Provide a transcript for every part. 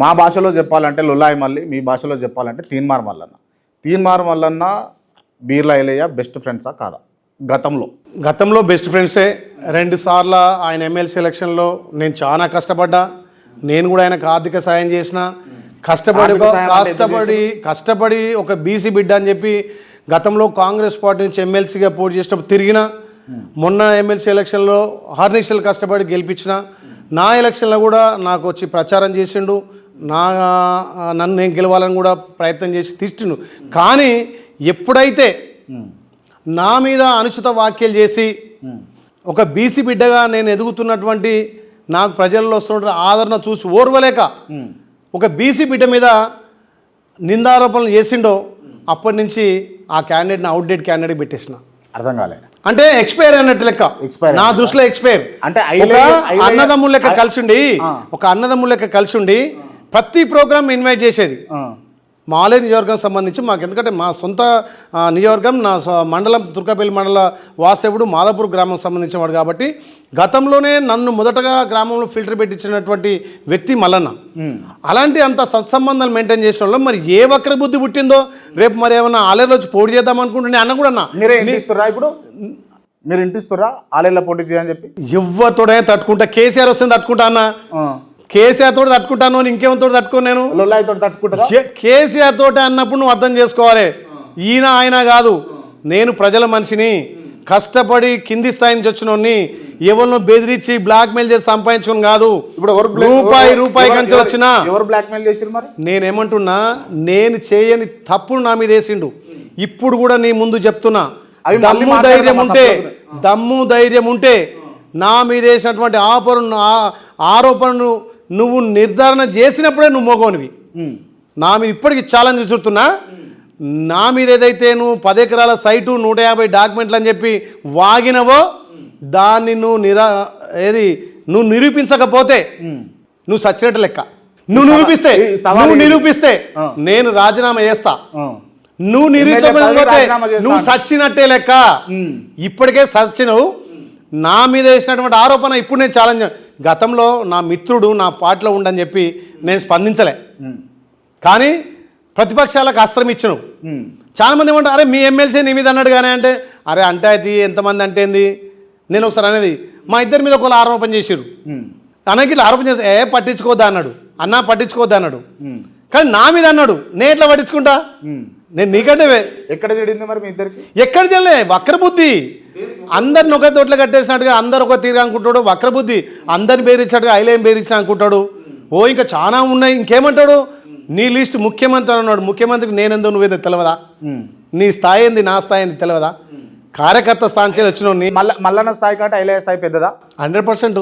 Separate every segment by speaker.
Speaker 1: మా భాషలో చెప్పాలంటే లుల్లాయి మల్లి మీ భాషలో చెప్పాలంటే తీన్మార్ మల్లన్న. తీన్మార్ మల్లన్న బీర్లా ఎలయ్య బెస్ట్ ఫ్రెండ్సా కాదా? గతంలో.
Speaker 2: గతంలో బెస్ట్ ఫ్రెండ్సే రెండు సార్లు ఆయన ఎమ్మెల్సీ ఎలక్షన్లో నేను చాలా కష్టపడ్డా. నేను కూడా ఆయనకు ఆర్థిక సాయం చేసిన. కష్టపడి కష్టపడి కష్టపడి ఒక బీసీ బిడ్డ అని చెప్పి గతంలో కాంగ్రెస్ పార్టీ నుంచి ఎమ్మెల్సీగా పోటీ చేసినప్పుడు తిరిగిన మొన్న ఎమ్మెల్సీ ఎలక్షన్లో హార్నిషల్ కష్టపడి గెలిపించిన నా ఎలక్షన్లో కూడా నాకు వచ్చి ప్రచారం చేసిండు. నా నన్ను నేను గెలవాలని కూడా ప్రయత్నం చేసి తిట్టిండు కానీ ఎప్పుడైతే నా మీద అనుచిత వ్యాఖ్యలు చేసి ఒక బీసీ బిడ్డగా నేను ఎదుగుతున్నటువంటి నాకు ప్రజల్లో వస్తున్న ఆదరణ చూసి ఓర్వలేక ఒక బీసీ బిడ్డ మీద నిందారోపణలు చేసిండో అప్పటి నుంచి ఆ క్యాండిడేట్ని అవుట్డేట్ క్యాండిడేట్ పెట్టేసిన.
Speaker 1: అర్థం కాలే.
Speaker 2: అంటే ఎక్స్పైర్ అన్నట్టు లెక్క.
Speaker 1: Expire
Speaker 2: నా దృష్టిలో ఎక్స్పైర్
Speaker 1: అంటే
Speaker 2: అన్నదమ్ముల లెక్క కలిసి ఉండి. ఒక అన్నదమ్ముల లెక్క కలిసి ఉండి ప్రతి ప్రోగ్రామ్ ఇన్వైట్ చేసేది. మాలే నియోజకవర్గం సంబంధించి మాకు ఎందుకంటే మా సొంత నియోజకవర్గం నా మండలం తుర్కపల్లి మండల వాస్తవుడు మాదాపూర్ గ్రామం సంబంధించిన వాడు కాబట్టి గతంలోనే నన్ను మొదటగా గ్రామంలో ఫిల్టర్ పెట్టించినటువంటి వ్యక్తి మల్లన్న. అలాంటి అంత సత్సంబంధాలు మెయింటైన్ చేసిన వాళ్ళు మరి ఏ వక్ర బుద్ధి పుట్టిందో రేపు మరి ఏమన్నా ఆలయంలో వచ్చి పోటీ చేద్దాం అనుకుంటున్నా అన్న కూడా అన్న.
Speaker 1: ఇప్పుడు? మీరు ఇంటిస్తురా? ఆలయంలో పోటీ చేయని చెప్పి?
Speaker 2: ఎవ్వతోడే తట్టుకుంటా కేసీఆర్ వస్తుంది తట్టుకుంటా అన్న. కేసీఆర్ తోటి తట్టుకుంటాను ఇంకేమతో తట్టుకో నేను? కేసీఆర్ తోటి అన్నప్పుడు నువ్వు అర్థం చేసుకోవాలి. ఈయన ఆయన కాదు. నేను ప్రజల మనిషిని. కష్టపడి కింది స్థాయి నుంచి వచ్చినోడిని ఎవరినో బెదిరించి బ్లాక్ మెయిల్ చేసి సంపాదించుకుని కాదు.
Speaker 1: ఇప్పుడు
Speaker 2: రూపాయి రూపాయి కంచి వచ్చినా
Speaker 1: ఎవరు బ్లాక్ మెయిల్ చేసిరు మరి?
Speaker 2: నేనేమంటున్నా నేను చేయని తప్పును నా మీద వేసిండు. ఇప్పుడు కూడా నీ ముందు చెప్తున్నా. దమ్ము ధైర్యం ఉంటే
Speaker 1: తప్పులు.
Speaker 2: దమ్ము ధైర్యం ఉంటే నా మీద వేసినటువంటి ఆపరణ ఆరోపణను నువ్వు నిర్ధారణ చేసినప్పుడే నువ్వు మోగోనివి. నా మీద ఇప్పటికి ఛాలెంజ్ విసురుతున్నా నా మీద ఏదైతే నువ్వు పది ఎకరాల సైటు నూట యాభై డాక్యుమెంట్లు అని చెప్పి వాగినవో దాన్ని నువ్వు నిరా ఏది నువ్వు నిరూపించకపోతే. నువ్వు సచ్చినట్టు లెక్క నువ్వు నిరూపిస్తే నువ్వు. నిరూపిస్తే. నేను రాజీనామా చేస్తా. నువ్వు నిరూపించకపోతే నువ్వు. సచ్చినట్టే లెక్క. ఇప్పటికే సచ్చినవు నా మీద వేసినటువంటి ఆరోపణ ఇప్పుడు నేను ఛాలెంజ్ గతంలో నా మిత్రుడు నా పాటలో ఉండని చెప్పి నేను స్పందించలే. కానీ ప్రతిపక్షాలకు అస్త్రం ఇచ్చినవు
Speaker 1: ఉమ్.
Speaker 2: చాలా మంది ఏమంటారు అరే మీ ఎమ్మెల్సీ నీ మీద అన్నాడు కానీ అంటే అరే అంటే అది ఎంతమంది అంటే ఏంది నేను ఒకసారి అనేది మా ఇద్దరి మీద ఒకళ్ళు ఆరోపణ చేసిరు. తనకి ఇట్లా ఆరోపణ చేస్తే ఏ పట్టించుకోవద్దా అన్నాడు అన్నా పట్టించుకోవద్దా అన్నాడు. కానీ నా మీద అన్నాడు నేను ఎట్లా పట్టించుకుంటా. నేను నీకంటే
Speaker 1: ఎక్కడ చెడింది మరి మీ ఇద్దరికి?
Speaker 2: ఎక్కడ చెల్లే వక్రబుద్ధి. అందరిని ఒక తోట్ల కట్టేసినట్టుగా అందరు ఒక తీరు అనుకుంటాడు వక్రబుద్ధి. అందరిని బేరించినట్టుగా ఐలేం బేరించిన అనుకుంటాడు. ఓ ఇంకా చాలా ఉన్నాయి ఇంకేమంటాడు? నీ లిస్ట్ ముఖ్యమంత్రి అని అన్నాడు ముఖ్యమంత్రికి నేనెందో నువ్వేదో తెలియదా. నీ స్థాయి ఏంది నా స్థాయి ఏంది తెలియదా కార్యకర్త స్థానం వచ్చిన
Speaker 1: మల్ల మల్లన్న స్థాయి కంటే ఐలయ్య స్థాయి పెద్దదా?
Speaker 2: Hundred percent?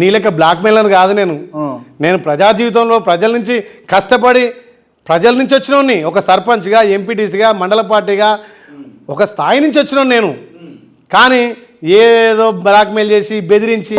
Speaker 2: నీ లెక్క బ్లాక్ మెయిలర్ కాదు నేను. నేను ప్రజా జీవితంలో ప్రజల నుంచి కష్టపడి ప్రజల నుంచి వచ్చినోని ఒక సర్పంచ్గా ఎంపీటీసీగా మండల పార్టీగా ఒక స్థాయి నుంచి వచ్చినాను నేను. కానీ ఏదో బ్లాక్మెయిల్ చేసి బెదిరించి